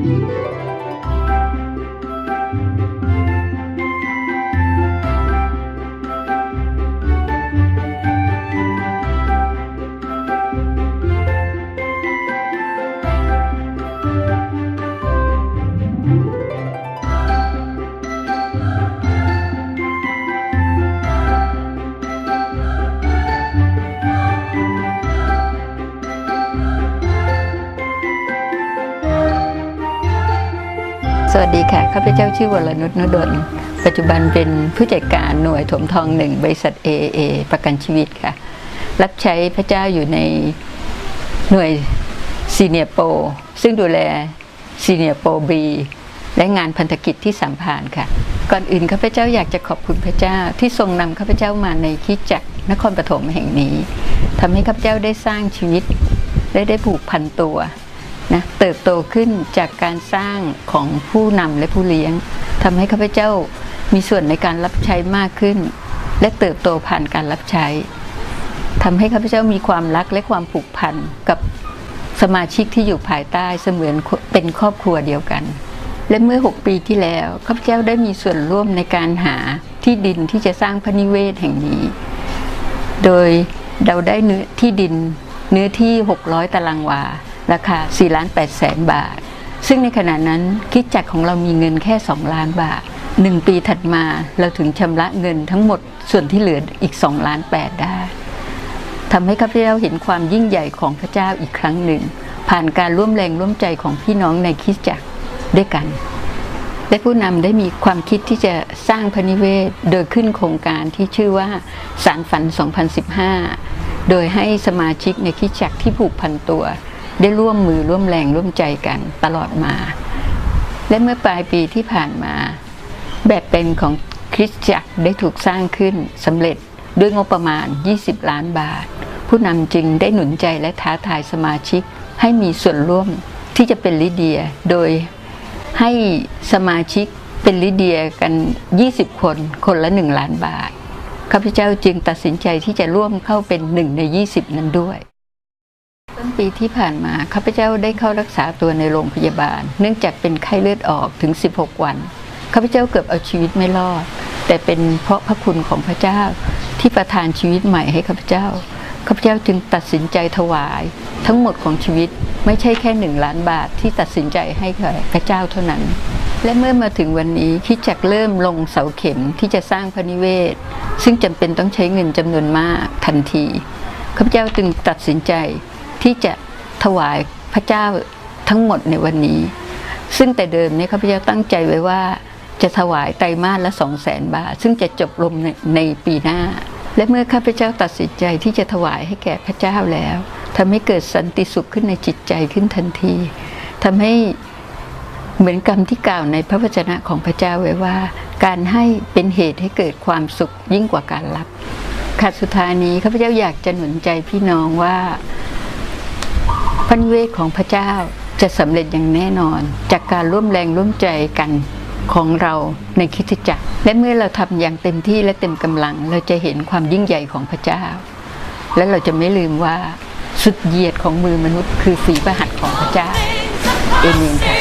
Música สวัสดีค่ะข้าพเจ้าชื่อวรนุชนุดลปัจจุบันเป็นผู้จัดการหน่วยถมทองหนึ่งบริษัท AA ประกันชีวิตค่ะ รับใช้พระเจ้าอยู่ในหน่วยซีเนียโป ซึ่งดูแลซีเนียโปบีและงานพันธกิจที่สัมพันธ์ค่ะ ก่อนอื่นข้าพเจ้าอยากจะขอบคุณพระเจ้าที่ทรงนำข้าพเจ้ามาในคิดจักรนครปฐมแห่งนี้ทำให้ข้าพเจ้าได้สร้างชีวิตและได้ผูกพันตัว นะเติบโตขึ้นจากการสร้างของผู้นำและผู้เลี้ยงทำให้ข้าพเจ้ามีส่วนในการรับใช้มากขึ้น และเติบโตผ่านการรับใช้ทำให้ข้าพเจ้ามีความรักและความผูกพันกับสมาชิกที่อยู่ภายใต้เสมือนเป็นครอบครัวเดียวกัน และเมื่อ 6 ปีที่แล้วข้าพเจ้าได้มีส่วนร่วมในการหาที่ดินที่จะสร้างพระนิเวศแห่งนี้ โดยเราได้เนื้อที่ดินเนื้อที่ 600 ตารางวา ราคา4ล้าน8แสนบาท ซึ่งในขณะนั้นคิดจักของเรามีเงินแค่ 2 ล้านบาท 1 ปีถัดมาเราถึงชำระเงินทั้งหมดส่วนที่เหลืออีก2ล้าน8ได้ทำให้ข้าพเจ้าเห็นความยิ่งใหญ่ของพระเจ้าอีกครั้งหนึ่ง ผ่านการร่วมแรงร่วมใจของพี่น้องในคริสตจักด้วยกันและผู้นำได้มีความคิดที่จะสร้างพระนิเวศโดยขึ้นโครงการที่ชื่อว่าสารฝัน 2015 โดยให้สมาชิกในคริสตจักที่ผูกพันตัว ได้ร่วมมือร่วมแรงร่วมใจกันตลอดมา และเมื่อปลายปีที่ผ่านมา แบบเป็นของคริสตจักรได้ถูกสร้างขึ้นสำเร็จด้วยงบประมาณ 20 ล้านบาท ผู้นำจึงได้หนุนใจและท้าทายสมาชิกให้มีส่วนร่วมที่จะเป็นลิเดีย โดยให้สมาชิกเป็นลิเดียกัน 20 คน คนละ 1 ล้านบาท ข้าพเจ้าจึงตัดสินใจที่จะร่วมเข้าเป็นหนึ่งใน 20 นั้นด้วย ต้นปีที่ผ่านมาข้าพเจ้าได้เข้ารักษาตัวในโรงพยาบาล เนื่องจากเป็นไข้เลือดออกถึง 16 วันข้าพเจ้าเกือบเอาชีวิตไม่รอด แต่เป็นเพราะพระคุณของพระเจ้าที่ประทานชีวิตใหม่ให้ข้าพเจ้าข้าพเจ้าจึงตัดสินใจถวาย ทั้งหมดของชีวิตไม่ใช่แค่หนึ่งล้านบาทที่ตัดสินใจให้พระเจ้าเท่านั้น และเมื่อมาถึงวันนี้คิดจักเริ่มลงเสาเข็มที่จะสร้างพระนิเวศ ซึ่งจำเป็นต้องใช้เงินจำนวนมากทันทีข้าพเจ้าจึงตัดสินใจ ที่จะถวายพระเจ้าทั้งหมดในวันนี้ ซึ่งแต่เดิมเนี่ยข้าพเจ้าตั้งใจไว้ว่าจะถวายไตรมาสละสองแสนบาท ซึ่งจะจบลงในในปีหน้า และเมื่อข้าพเจ้าตัดสินใจที่จะถวายให้แก่พระเจ้าแล้วทำให้เกิดสันติสุขขึ้นในจิตใจขึ้นทันทีทำให้เหมือนกรรมที่กล่าวในพระวจนะของพระเจ้าไว้ว่า การให้เป็นเหตุให้เกิดความสุขยิ่งกว่าการรับค่ะสุดท้ายนี้ข้าพเจ้าอยากจะหนุนใจพี่น้องว่า ระนิเวศของพระเจ้าจะสำเร็จอย่างแน่นอน จากการร่วมแรงร่วมใจกันของเราในคิดจักร และเมื่อเราทำอย่างเต็มที่และเต็มกำลัง เราจะเห็นความยิ่งใหญ่ของพระเจ้า และเราจะไม่ลืมว่าสุดเหยียดของมือมนุษย์ คือฝีประหัตของพระเจ้าเอเมนค่ะ